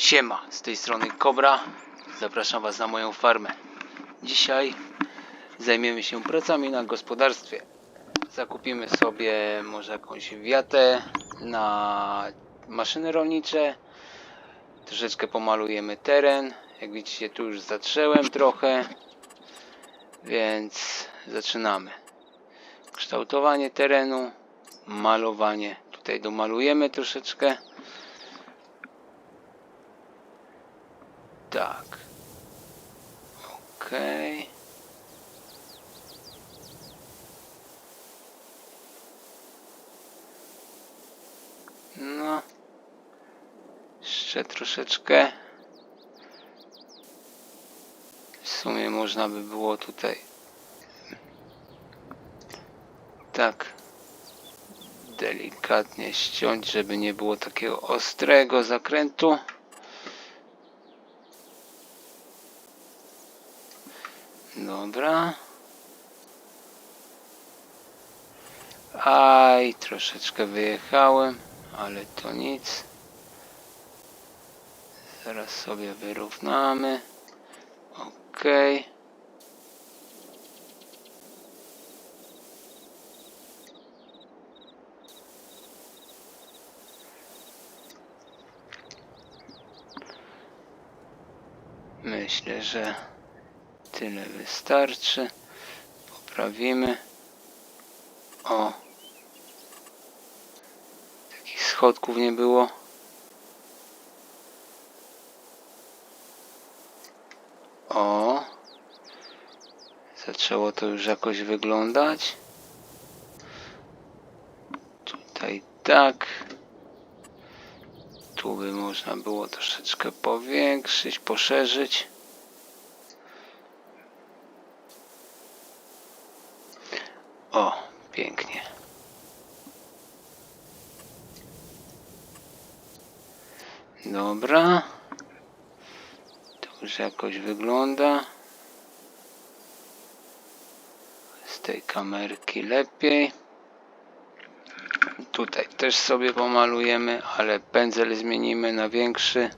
Siema, z tej strony Kobra. Zapraszam Was na moją farmę. Dzisiaj zajmiemy się pracami na gospodarstwie. Zakupimy sobie może jakąś wiatę na maszyny rolnicze. Troszeczkę pomalujemy teren. Jak widzicie, tu już zatrzęłem trochę, więc zaczynamy. Kształtowanie terenu, malowanie. Tutaj domalujemy troszeczkę. Tak. Okej. No. Jeszcze troszeczkę. W sumie można by było tutaj. Tak. Delikatnie ściąć, żeby nie było takiego ostrego zakrętu. Dobra. Aj, troszeczkę wyjechałem, ale to nic. Zaraz sobie wyrównamy. Ok. Myślę, że tyle wystarczy. Poprawimy. O. Takich schodków nie było. O. Zaczęło to już jakoś wyglądać. Tutaj tak. Tu by można było troszeczkę powiększyć, poszerzyć. O, pięknie. Dobra. To już jakoś wygląda. Z tej kamerki lepiej. Tutaj też sobie pomalujemy, ale pędzel zmienimy na większy.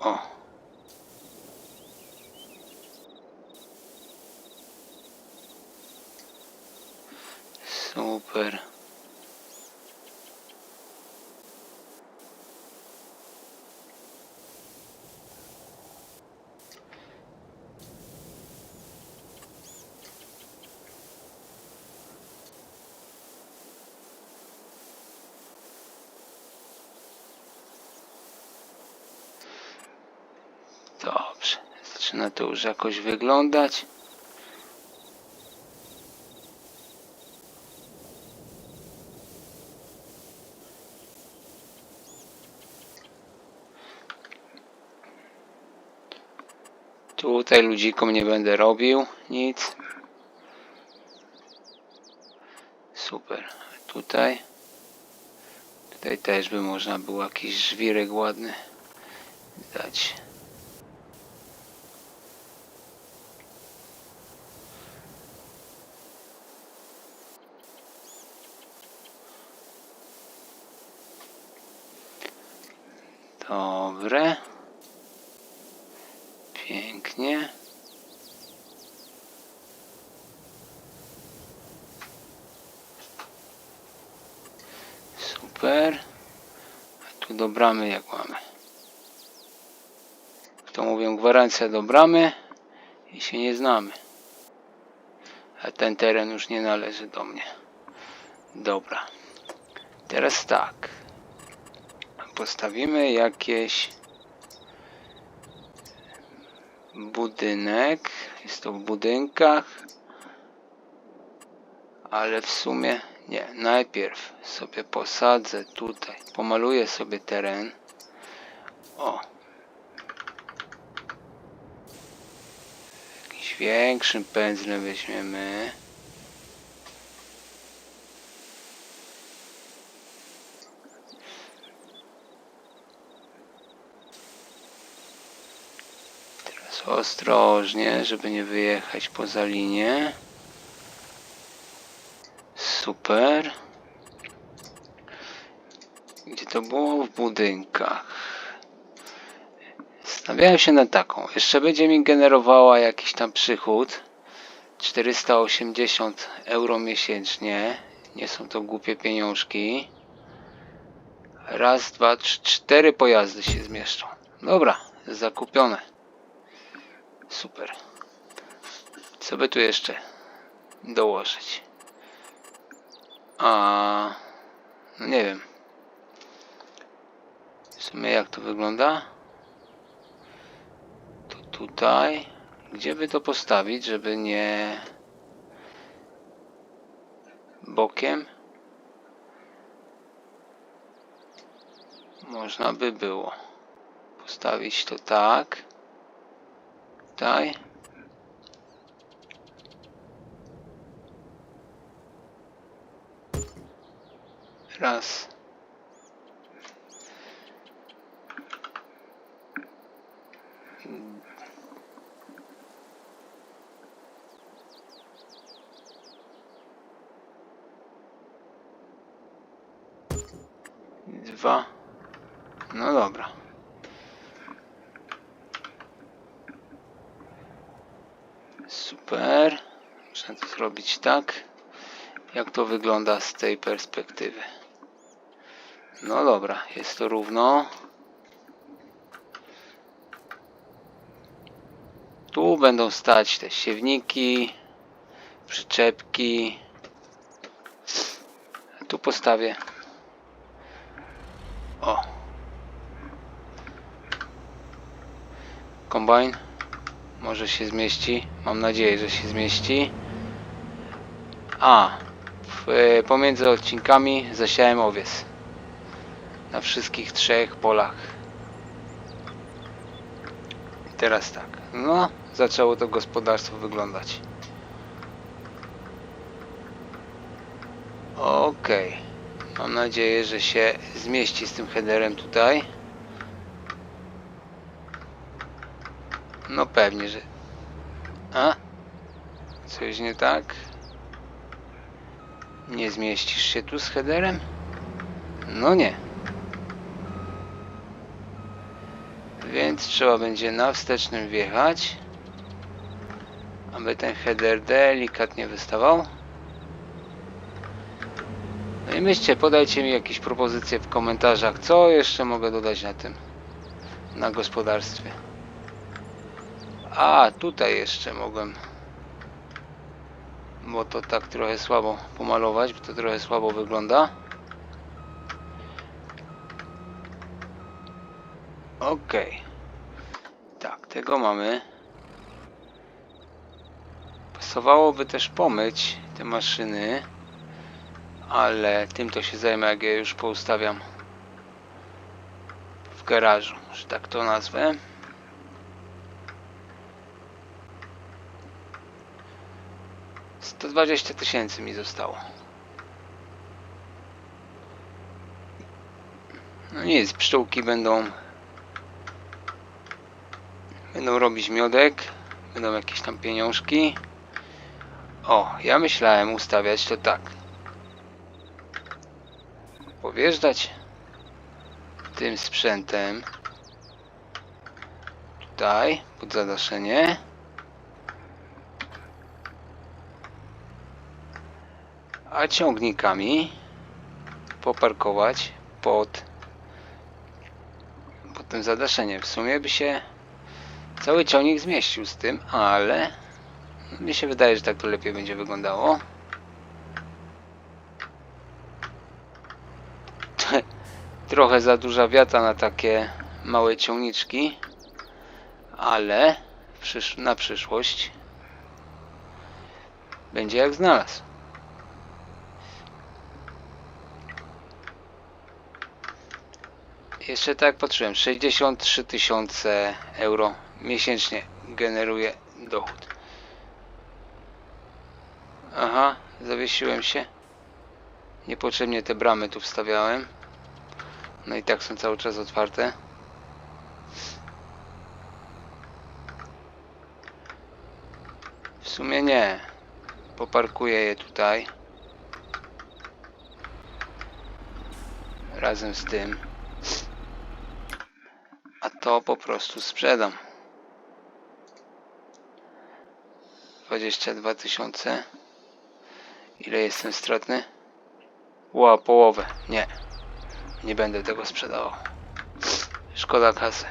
O. Super. Zaczyna to już jakoś wyglądać. Tutaj ludzikom nie będę robił nic. Super. Tutaj. Tutaj też by można było jakiś żwirek ładny dać. Dobre. Pięknie. Super. A tu do bramy jak mamy. To mówią gwarancja do bramy i się nie znamy. A ten teren już nie należy do mnie. Dobra. Teraz tak. Postawimy jakieś budynek. Jest to w budynkach. Ale w sumie nie. Najpierw sobie posadzę tutaj. Pomaluję sobie teren. O. Jakiś większym pędzlem weźmiemy. Ostrożnie, żeby nie wyjechać poza linię. Super. Gdzie to było? W budynkach. Stawiałem się na taką. Jeszcze będzie mi generowała jakiś tam przychód. 480 euro miesięcznie. Nie są to głupie pieniążki. Raz, dwa, trzy, cztery pojazdy się zmieszczą. Dobra, zakupione. Super. Co by tu jeszcze dołożyć? A no nie wiem. W sumie jak to wygląda? To tutaj. Gdzie by to postawić, żeby nie bokiem? Można by było postawić to tak. Tutaj. Raz. Dwa. No dobra. Super. Muszę to zrobić tak. Jak to wygląda z tej perspektywy? No dobra, jest to równo. Tu będą stać te siewniki, przyczepki. Tu postawię. O. Kombajn. Może się zmieści. Mam nadzieję, że się zmieści. A. W, e, pomiędzy odcinkami zasiałem owiec. Na wszystkich trzech polach. I teraz tak. No, zaczęło to gospodarstwo wyglądać. Okej. Mam nadzieję, że się zmieści z tym headerem tutaj. No pewnie, że... A? Coś nie tak? Nie zmieścisz się tu z headerem? No nie. Więc trzeba będzie na wstecznym wjechać, aby ten header delikatnie wystawał. No i myślcie, podajcie mi jakieś propozycje w komentarzach, co jeszcze mogę dodać na tym, na gospodarstwie. A, tutaj jeszcze mogłem, bo to tak trochę słabo pomalować, bo to trochę słabo wygląda. Okej. Tak, tego mamy. Pasowałoby też pomyć te maszyny, ale tym to się zajmę, jak je już poustawiam w garażu, że tak to nazwę. Sto dwadzieścia tysięcy mi zostało. No nic, pszczółki będą Będą robić miodek, będą jakieś tam pieniążki. O, ja myślałem ustawiać to tak. Powjeżdżać tym sprzętem tutaj pod zadaszenie. A ciągnikami poparkować pod pod tym zadaszeniem. W sumie by się Cały ciągnik zmieścił z tym, ale mi się wydaje, że tak to lepiej będzie wyglądało. Trochę za duża wiata na takie małe ciągniczki, ale na przyszłość będzie jak znalazł. Jeszcze tak patrzyłem, 63 tysiące euro miesięcznie generuje dochód. Aha, zawiesiłem się. Niepotrzebnie te bramy tu wstawiałem. No i tak są cały czas otwarte. W sumie nie. Poparkuję je tutaj. razem z tym. To po prostu sprzedam. 22 tysiące. Ile jestem stratny? Ła, połowę. Nie. Nie będę tego sprzedawał. Szkoda kasy.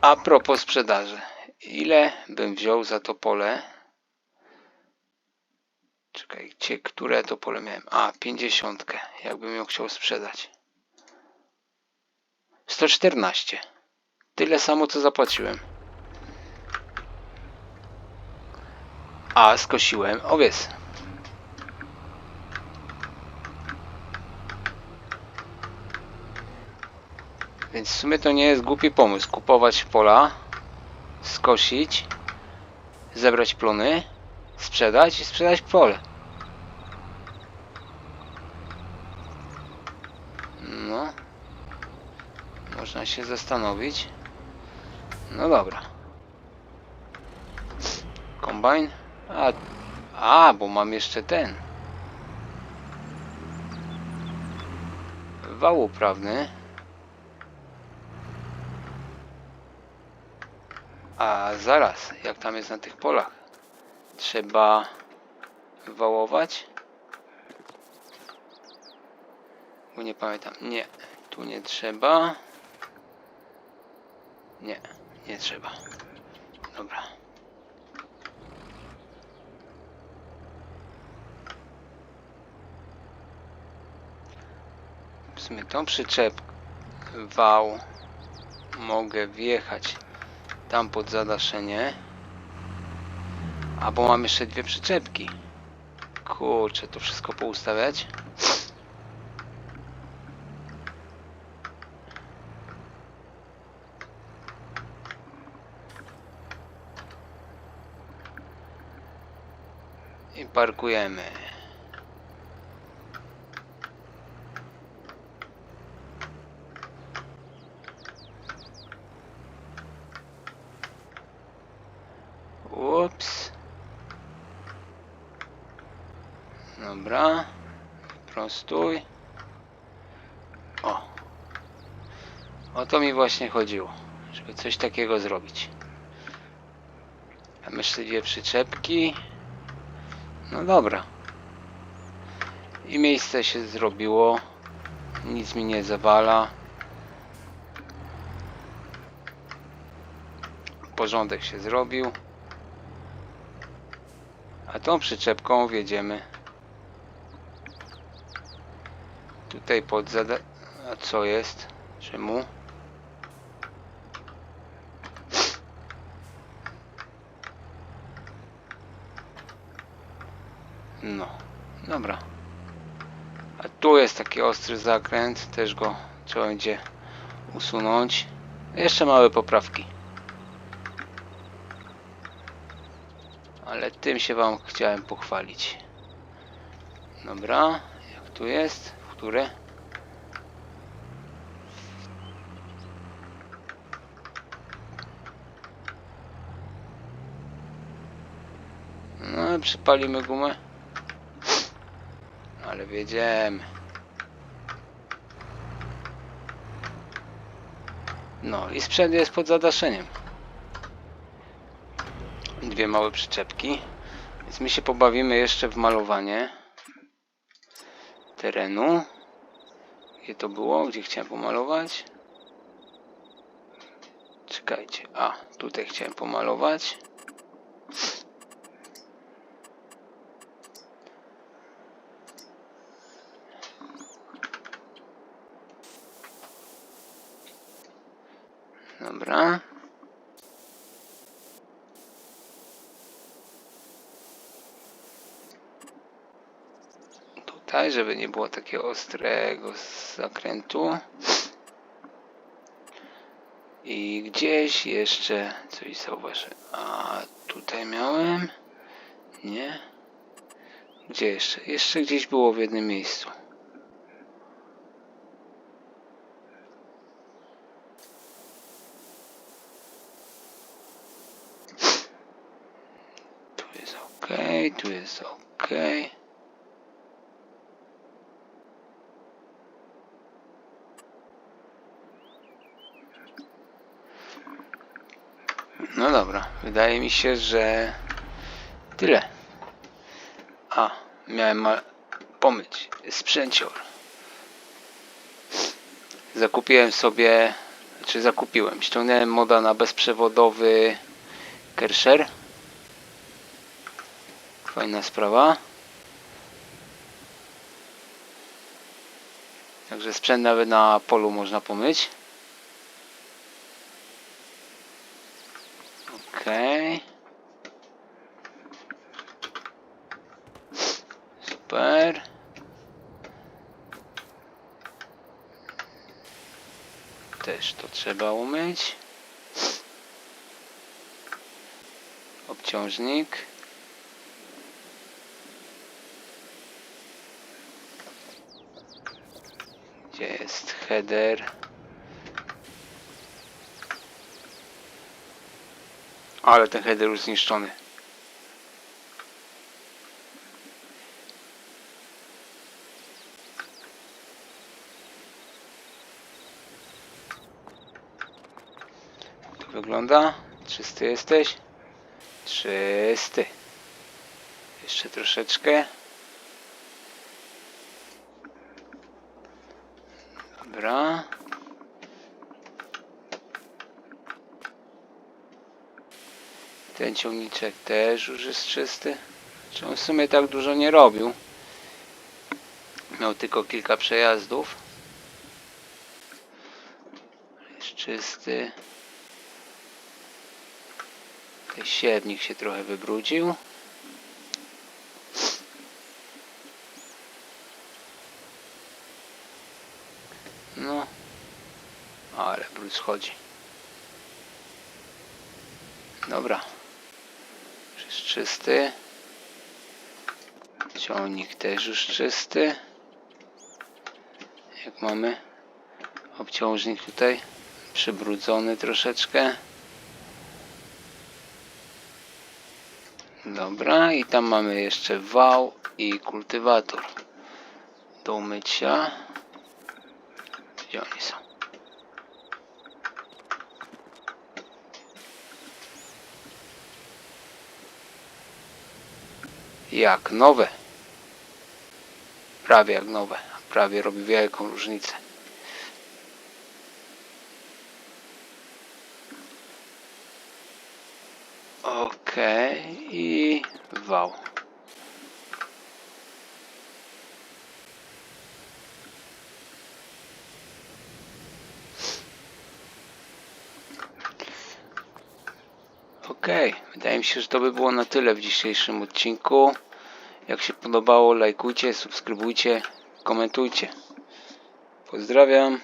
A propos sprzedaży. Ile bym wziął za to pole? Które to pole miałem? A, 50. Jakbym ją chciał sprzedać. 114. Tyle samo co zapłaciłem. A skosiłem owiec. Więc w sumie to nie jest głupi pomysł. Kupować pola, skosić, zebrać plony, sprzedać i sprzedać pole. No. Można się zastanowić. No dobra. Kombajn? A, a, bo mam jeszcze ten. Wał uprawny. A zaraz, jak tam jest na tych polach? Trzeba wałować? Bo nie pamiętam. Nie, tu nie trzeba. Nie, nie trzeba. Dobra. W sumie tą przyczep wał mogę wjechać tam pod zadaszenie. A bo mam jeszcze dwie przyczepki. Kurczę, to wszystko poustawiać. I parkujemy. Ups. Dobra. Prostuj. O. O to mi właśnie chodziło. Żeby coś takiego zrobić. Dwie przyczepki. No dobra. I miejsce się zrobiło. Nic mi nie zawala. Porządek się zrobił. A tą przyczepką wjedziemy. Tutaj pod zada... A co jest? Czemu? No, dobra. A tu jest taki ostry zakręt, też go trzeba będzie usunąć. Jeszcze małe poprawki. Ale tym się wam chciałem pochwalić. Dobra, jak tu jest? W które? No, przypalimy gumę. Ale. No i sprzęt jest pod zadaszeniem. Dwie małe przyczepki. Więc my się pobawimy jeszcze w malowanie terenu. Gdzie to było? Gdzie chciałem pomalować? Czekajcie. A, tutaj chciałem pomalować. Dobra. Tutaj, żeby nie było takiego ostrego zakrętu. I gdzieś jeszcze coś zauważy. A tutaj miałem. Nie. Gdzie jeszcze? Jeszcze gdzieś było w jednym miejscu. Tu jest Okej, tu jest okej. No dobra, wydaje mi się, że tyle. A, miałem ma pomyć. Sprzęcior. Zakupiłem sobie, czy zakupiłem, ściągnąłem moda na bezprzewodowy Kersher. Fajna sprawa. Także sprzęt nawet na polu można pomyć. Okej. Super. Też to trzeba umyć. Obciążnik. Gdzie jest header? Ale ten header już zniszczony. To wygląda. Czysty jesteś? Czysty. Jeszcze troszeczkę. Dobra. Ten ciągniczek też już jest czysty. Czy on w sumie tak dużo nie robił? Miał tylko kilka przejazdów. Jest czysty. Ten siewnik się trochę wybrudził. No. Schodzi. Dobra. Już jest czysty. Ciągnik też już czysty. Jak mamy obciążnik tutaj przybrudzony troszeczkę. Dobra, i tam mamy jeszcze wał i kultywator do umycia. Gdzie oni są? Jak nowe. Prawie jak nowe. Prawie robi wielką różnicę. Okej i wał. Okej, wydaje mi się, że to by było na tyle w dzisiejszym odcinku. Jak się podobało, lajkujcie, subskrybujcie, komentujcie. Pozdrawiam.